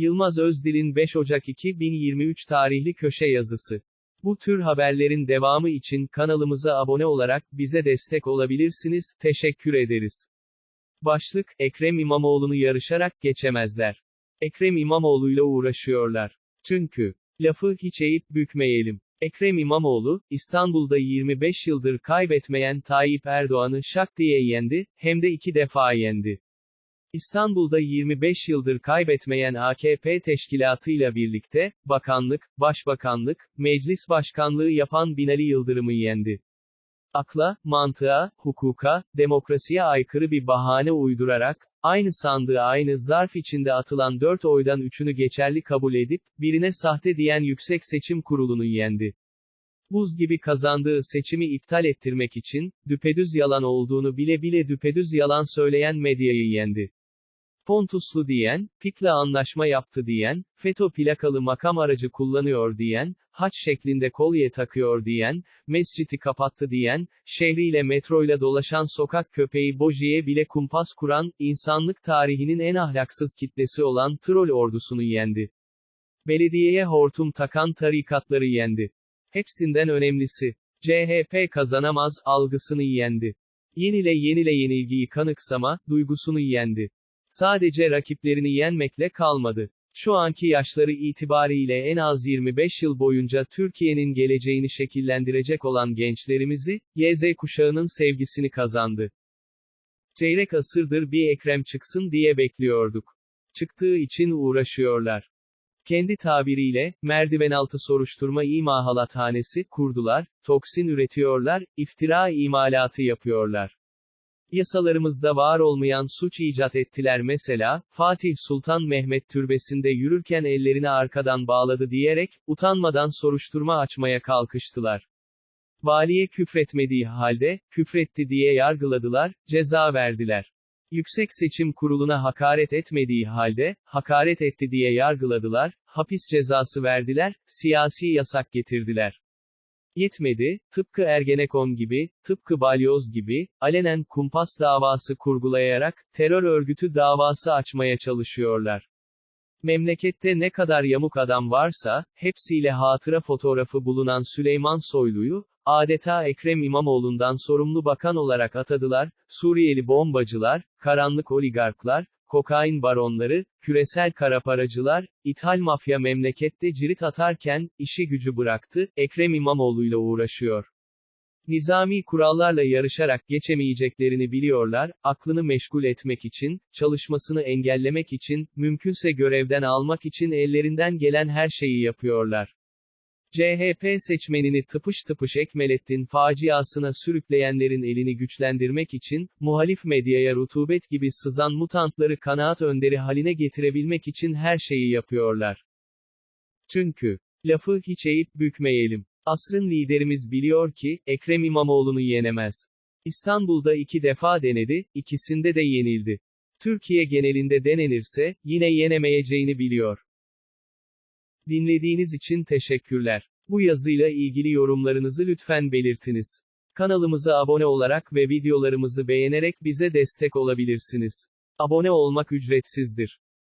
Yılmaz Özdil'in 5 Ocak 2023 tarihli köşe yazısı. Bu tür haberlerin devamı için kanalımıza abone olarak bize destek olabilirsiniz. Teşekkür ederiz. Başlık, Ekrem İmamoğlu'nu yarışarak geçemezler. Ekrem İmamoğlu'yla uğraşıyorlar. Çünkü, lafı hiç eğip bükmeyelim. Ekrem İmamoğlu, İstanbul'da 25 yıldır kaybetmeyen Tayyip Erdoğan'ı şak diye yendi, hem de iki defa yendi. İstanbul'da 25 yıldır kaybetmeyen AKP teşkilatıyla birlikte, bakanlık, başbakanlık, meclis başkanlığı yapan Binali Yıldırım'ı yendi. Akla, mantığa, hukuka, demokrasiye aykırı bir bahane uydurarak, aynı sandığı aynı zarf içinde atılan 4 oydan 3'ünü geçerli kabul edip, birine sahte diyen Yüksek Seçim Kurulu'nu yendi. Buz gibi kazandığı seçimi iptal ettirmek için, düpedüz yalan olduğunu bile bile düpedüz yalan söyleyen medyayı yendi. Pontuslu diyen, PİK'le anlaşma yaptı diyen, FETÖ plakalı makam aracı kullanıyor diyen, haç şeklinde kolye takıyor diyen, mesciti kapattı diyen, şehriyle metroyla dolaşan sokak köpeği Boji'ye bile kumpas kuran, insanlık tarihinin en ahlaksız kitlesi olan troll ordusunu yendi. Belediyeye hortum takan tarikatları yendi. Hepsinden önemlisi, CHP kazanamaz, algısını yendi. Yenile yenile yenilgiyi kanıksama, duygusunu yendi. Sadece rakiplerini yenmekle kalmadı. Şu anki yaşları itibariyle en az 25 yıl boyunca Türkiye'nin geleceğini şekillendirecek olan gençlerimizi, YZ kuşağının sevgisini kazandı. Çeyrek asırdır bir Ekrem çıksın diye bekliyorduk. Çıktığı için uğraşıyorlar. Kendi tabiriyle, merdivenaltı soruşturma imalathanesi kurdular, toksin üretiyorlar, iftira imalatı yapıyorlar. Yasalarımızda var olmayan suç icat ettiler mesela, Fatih Sultan Mehmet türbesinde yürürken ellerini arkadan bağladı diyerek, utanmadan soruşturma açmaya kalkıştılar. Valiye küfretmediği halde, küfretti diye yargıladılar, ceza verdiler. Yüksek Seçim Kurulu'na hakaret etmediği halde, hakaret etti diye yargıladılar, hapis cezası verdiler, siyasi yasak getirdiler. Yetmedi, tıpkı Ergenekon gibi, tıpkı Balyoz gibi, alenen kumpas davası kurgulayarak, terör örgütü davası açmaya çalışıyorlar. Memlekette ne kadar yamuk adam varsa, hepsiyle hatıra fotoğrafı bulunan Süleyman Soylu'yu, adeta Ekrem İmamoğlu'ndan sorumlu bakan olarak atadılar, Suriyeli bombacılar, karanlık oligarklar, kokain baronları, küresel karaparacılar, ithal mafya memlekette cirit atarken, işi gücü bıraktı, Ekrem İmamoğlu'yla uğraşıyor. Nizami kurallarla yarışarak geçemeyeceklerini biliyorlar, aklını meşgul etmek için, çalışmasını engellemek için, mümkünse görevden almak için ellerinden gelen her şeyi yapıyorlar. CHP seçmenini tıpış tıpış Ekmelettin faciasına sürükleyenlerin elini güçlendirmek için, muhalif medyaya rutubet gibi sızan mutantları kanaat önderi haline getirebilmek için her şeyi yapıyorlar. Çünkü, lafı hiç eğip bükmeyelim. Asrın liderimiz biliyor ki, Ekrem İmamoğlu'nu yenemez. İstanbul'da iki defa denedi, ikisinde de yenildi. Türkiye genelinde denenirse, yine yenemeyeceğini biliyor. Dinlediğiniz için teşekkürler. Bu yazıyla ilgili yorumlarınızı lütfen belirtiniz. Kanalımıza abone olarak ve videolarımızı beğenerek bize destek olabilirsiniz. Abone olmak ücretsizdir.